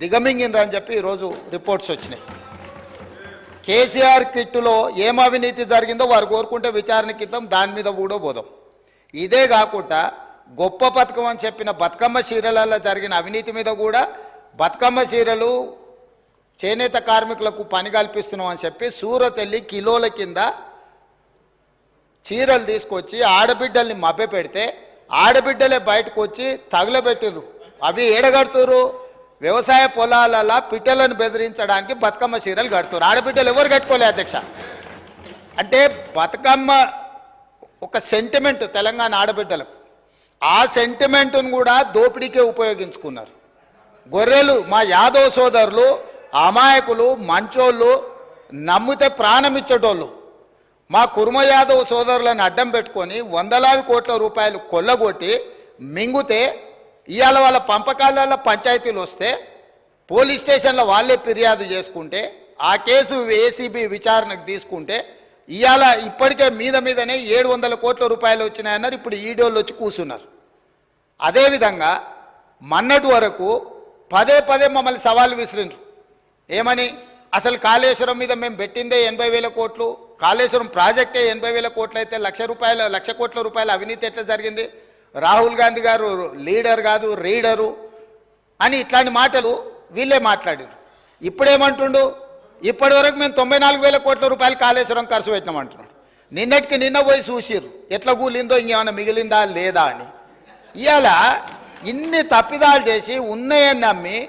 దిగమింగినరు అని చెప్పి ఈరోజు రిపోర్ట్స్ వచ్చినాయి. కేసీఆర్ కిట్టులో ఏం అవినీతి జరిగిందో వారు కోరుకుంటే విచారణ క్రితం దాని మీద కూడా పోదాం ఇదే కాకుండా గొప్ప పథకం అని చెప్పిన బతుకమ్మ చీరలలో జరిగిన అవినీతి మీద కూడా బతుకమ్మ చీరలు చేనేత కార్మికులకు పని కల్పిస్తున్నాం అని చెప్పి సూరత్ వెళ్ళి కిలోల కింద చీరలు తీసుకొచ్చి ఆడబిడ్డల్ని మభ్య పెడితే ఆడబిడ్డలే బయటకు వచ్చి తగులబెట్టిర్రు. అవి ఏడగడుతురు వ్యవసాయ పొలాలలో పిట్టలను బెదిరించడానికి బతుకమ్మ చీరలు కడుతున్నారు. ఆడబిడ్డలు ఎవరు కట్టుకోలే అధ్యక్ష? అంటే బతుకమ్మ ఒక సెంటిమెంట్ తెలంగాణ ఆడబిడ్డలకు. ఆ సెంటిమెంట్ను కూడా దోపిడీకే ఉపయోగించుకున్నారు. గొర్రెలు మా యాదవ్ సోదరులు అమాయకులు మంచోళ్ళు నమ్మితే ప్రాణం ఇచ్చేటోళ్ళు. మా కుర్మ యాదవ్ సోదరులను అడ్డం పెట్టుకొని వందలాది కోట్ల రూపాయలు కొల్లగొట్టి మింగుతే ఇవాళ వాళ్ళ పంపకాలలో పంచాయతీలు వస్తే పోలీస్ స్టేషన్లో వాళ్ళే ఫిర్యాదు చేసుకుంటే ఆ కేసు ఏసీబీ విచారణకు తీసుకుంటే ఇవాళ ఇప్పటికే మీద మీదనే ఏడు వందల కోట్ల రూపాయలు వచ్చినాయన్నారు ఇప్పుడు ఈడోళ్ళు వచ్చి కూర్చున్నారు. అదేవిధంగా మన్నటి వరకు పదే పదే మమ్మల్ని సవాల్ విసిరిండ్రు ఏమని? అసలు కాళేశ్వరం మీద మేము పెట్టిందే ఎనభై వేల కోట్లు కాళేశ్వరం ప్రాజెక్టే ఎనభై వేల కోట్లు అయితే లక్ష రూపాయల లక్ష కోట్ల రూపాయల అవినీతి ఎట్లా జరిగింది? రాహుల్ గాంధీ గారు లీడర్ కాదు రీడరు అని ఇట్లాంటి మాటలు వీళ్ళే మాట్లాడారు. ఇప్పుడేమంటుండు? ఇప్పటి వరకు మేము తొంభై నాలుగు వేల కోట్ల రూపాయలు కాళేశ్వరం ఖర్చు పెట్టినాం అంటున్నాడు నిన్నటికి నిన్న పోయి చూసిర్రు. ఎట్లా కూలిందో ఇంకేమైనా మిగిలిందా లేదా అని. ఇవాళ ఇన్ని తప్పిదాలు చేసి ఉన్నాయని నమ్మి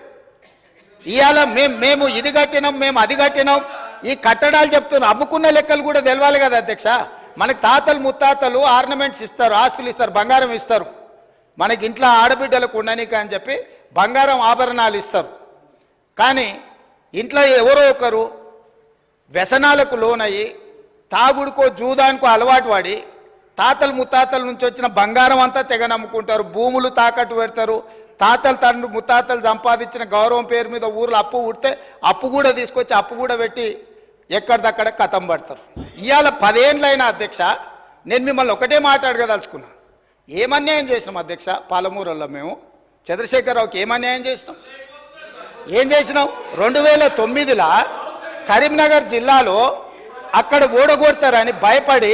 ఇవాళ మేము మేము ఇది కట్టినాం మేము అది కట్టినాం. ఈ కట్టడాలు చెప్తున్నాం అమ్ముకున్న లెక్కలు కూడా తెలవాలి కదా అధ్యక్ష? మనకి తాతలు ముత్తాతలు ఆర్నమెంట్స్ ఇస్తారు ఆస్తులు ఇస్తారు బంగారం ఇస్తారు. మనకి ఇంట్లో ఆడబిడ్డలకు ఉండనీక అని చెప్పి బంగారం ఆభరణాలు ఇస్తారు. కానీ ఇంట్లో ఎవరో ఒకరు వ్యసనాలకు లోనయ్యి తాగుడుకో జూదానికో అలవాటు పడి తాతలు ముత్తాతల నుంచి వచ్చిన బంగారం అంతా తెగ నమ్ముకుంటారు. భూములు తాకట్టు పెడతారు. తాతలు తండ్రి ముత్తాతలు సంపాదించిన గౌరవం పేరు మీద ఊర్లో అప్పు ఉడితే అప్పు కూడా తీసుకొచ్చి అప్పు కూడా పెట్టి ఎక్కడిదక్కడ కథం పడతారు. ఇవాళ పదేండ్లైన అధ్యక్ష నేను మిమ్మల్ని ఒకటే మాట్లాడగదలుచుకున్నాను ఏమన్యాయం చేసినాం అధ్యక్ష? పాలమూరులో మేము. చంద్రశేఖరరావుకి ఏమన్యాయం చేసినాం? ఏం చేసినాం? రెండు వేల తొమ్మిదిలో కరీంనగర్ జిల్లాలో అక్కడ ఓడగొడతారని భయపడి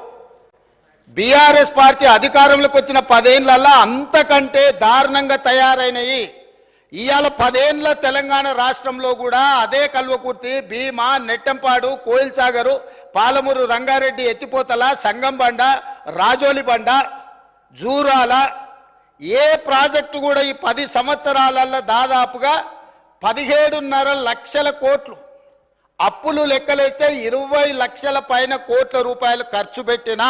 బీఆర్ఎస్ పార్టీ అధికారంలోకి వచ్చిన పదేళ్ళలో అంతకంటే దారుణంగా తయారైనవి ఇవాళ పదేండ్ల తెలంగాణ రాష్ట్రంలో కూడా అదే కల్వకుర్తి భీమా నెట్టంపాడు కోయిల్సాగరు పాలమూరు రంగారెడ్డి ఎత్తిపోతల సంగంబండ రాజోలి బండ జూరాల ఏ ప్రాజెక్టు కూడా ఈ పది సంవత్సరాలలో దాదాపుగా పదిహేడున్నర లక్షల కోట్లు. అప్పులు లెక్కలైతే ఇరవై లక్షల పైన కోట్ల రూపాయలు ఖర్చు పెట్టినా.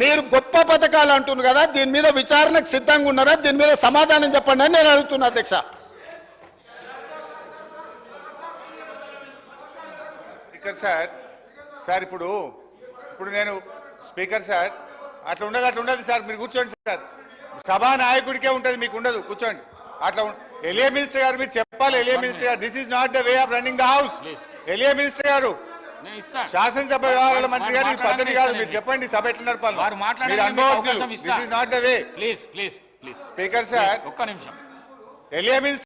మీరు గొప్ప పథకాలు అంటున్నారు కదా దీని మీద విచారణకు సిద్ధంగా ఉన్నారా? దీని మీద సమాధానం చెప్పండి అని నేను అడుగుతున్నా అధ్యక్ష. స్పీకర్ సార్ సార్ ఇప్పుడు ఇప్పుడు నేను స్పీకర్ సార్ అట్లా ఉండదు అట్లా ఉండదు సార్ మీరు కూర్చోండి సార్. సభా నాయకుడికే ఉంటుంది మీకు ఉండదు కూర్చోండి. అట్లా ఎలియా మినిస్టర్ గారు మీరు చెప్పాలి ఎలియా మినిస్టర్ గారు this is not the way of running the house. ఎలియా minister గారు శాసనసభ వ్యవహారాల మంత్రి గారు ఈ పద్ధతి కాదు మీరు చెప్పండి సభ ఎట్లా నడపాలి స్పీకర్ సార్ ఒక్క నిమిషం.